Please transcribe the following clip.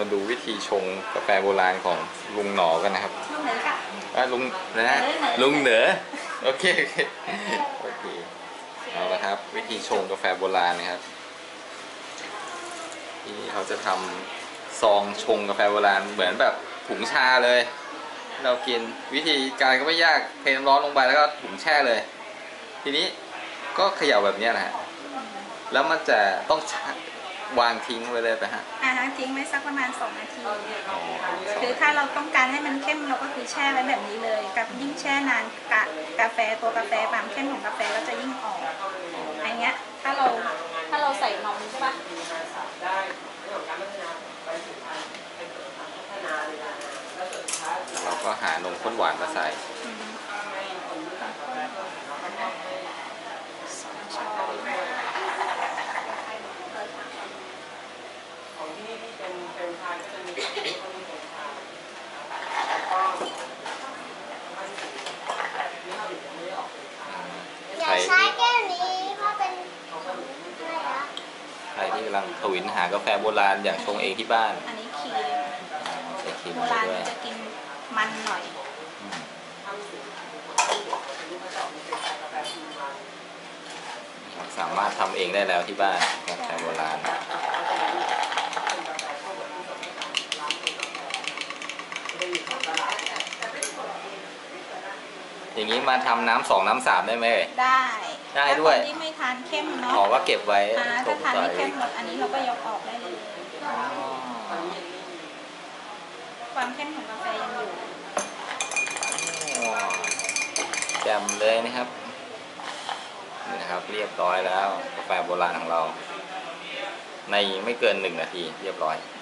มาดูวิธีชงกาแฟโบราณของลุงหนอกันนะครับลูกเหนือค่ะอะลุงนะเหนือลุงเหนือโอเคโอเคโอเคเอาละครับ วิธีชงกาแฟโบราณนะครับที่เขาจะทำซองชงกาแฟโบราณเหมือนแบบถุงชาเลย เรากินวิธีการก็ไม่ยากเทน้ำร้อนลงไปแล้วก็ถุงแช่เลย ทีนี้ก็เขย่าแบบเนี้ยนะฮะแล้วมันจะต้องชะ วางทิ้งไว้เลยไปฮะอ่าฮะทิ้งไว้สักประมาณ 2 นาทีอ๋อคือถ้าเราต้องการให้มันเข้มเราก็คือแช่ไว้แบบนี้เลย กับยิ่งแช่นานกะกาแฟตัวกาแฟความเข้มของกาแฟก็จะยิ่งออกอันเนี้ยถ้าเราถ้าเราใส่นมใช่ปะเราก็หานมข้นหวานมาใส่ อืม ของ ที่นี่ที่เป็นเป็นชายก็จะมีของที่เขามีเป็นชายแล้วก็อย่าใช้แก้วนี้เพราะเป็นอะไรนะใครที่กำลังทวินหากาแฟโบราณอยากชงเองที่บ้านอันนี้ครีมใส่ครีมโบลงไปราณด้วยจะกินมันหน่อยสามารถทำเองได้แล้วที่บ้านกาแฟโบราณ อย่างนี้มาทำน้ำสองน้ำสามได้ไหมเอ่ย ได้ได้ด้วยถ้าคนที่ไม่ทานเข้มเนาะขอก็เก็บไว้อ่าตรถ้างทานใส่ไม่เข้มหมดอันนี้เราก็ยกออกได้เลย อ๋อความเข้มของกาแฟยังอยู่ แจ่มเลยนะครับ นี่นะครับ เรียบร้อยแล้ว กาแฟโบราณของเรา ในไม่เกินหนึ่งนาที เรียบร้อยอ